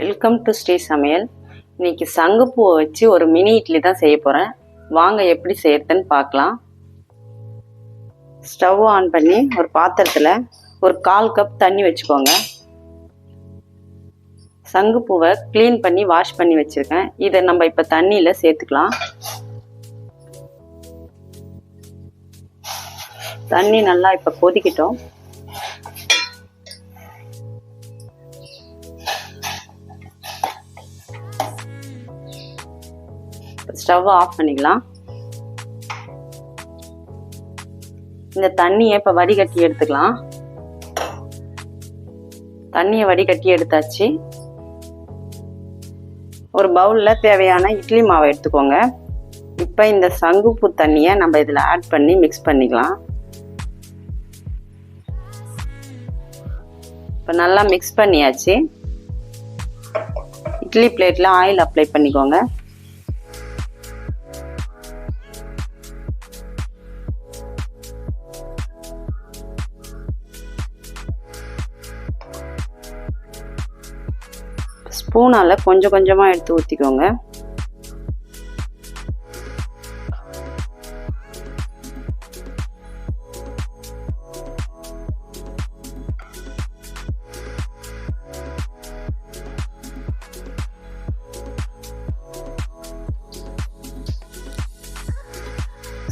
Welcome to Sri சமையல் இன்னைக்கு சங்குப்பூவை வச்சு ஒரு மினி இட்லி தான் செய்ய போகிறேன் வாங்க எப்படி செய்யறதுன்னு பார்க்கலாம். ஸ்டவ் ஆன் பண்ணி ஒரு பாத்திரத்தில் ஒரு கால் கப் தண்ணி வச்சுக்கோங்க. சங்குப்பூவை க்ளீன் பண்ணி வாஷ் பண்ணி வச்சுருக்கேன். இதை நம்ம இப்போ தண்ணியில் சேர்த்துக்கலாம். தண்ணி நல்லா இப்போ கொதிக்கிட்டோம். ஸ்டவ் ஆஃப் பண்ணிக்கலாம். இந்த தண்ணியை இப்போ வடிகட்டி எடுத்துக்கலாம். தண்ணியை வடிகட்டி எடுத்தாச்சு. ஒரு பவுலில் தேவையான இட்லி மாவை எடுத்துக்கோங்க. இப்போ இந்த சங்குப்பூ தண்ணியை நம்ம இதில் ஆட் பண்ணி மிக்ஸ் பண்ணிக்கலாம். இப்போ நல்லா மிக்ஸ் பண்ணியாச்சு. இட்லி பிளேட்டில் ஆயில் அப்ளை பண்ணிக்கோங்க. ஸ்பூனால் கொஞ்சம் கொஞ்சமாக எடுத்து ஊற்றிக்கோங்க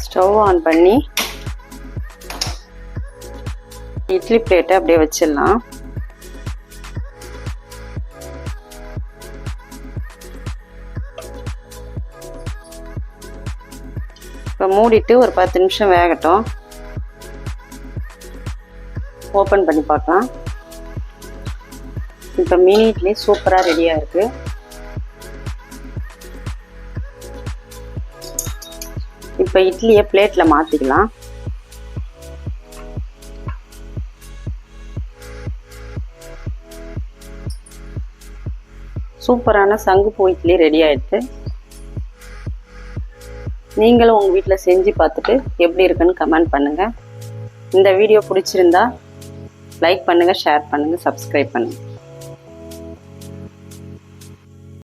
ஸ்டவ் ஆன் பண்ணி இட்லி பிளேட்டை அப்படியே வச்சிடலாம். இப்போ மூடிட்டு ஒரு பத்து நிமிஷம் வேகட்டும். ஓப்பன் பண்ணி பார்க்கலாம். இப்போ மினி இட்லி சூப்பராக ரெடியாக இருக்குது இப்போ இட்லியை பிளேட்டில் மாற்றிக்கலாம் சூப்பரான சங்கு சங்குப்பூ இட்லி ரெடி ஆயிடுச்சு. நீங்களும் உங்கள் வீட்டில் செஞ்சு பார்த்துட்டு எப்படி இருக்குன்னு கமெண்ட் பண்ணுங்கள் இந்த வீடியோ பிடிச்சிருந்தா லைக் பண்ணுங்கள் ஷேர் பண்ணுங்கள் சப்ஸ்கிரைப் பண்ணுங்கள்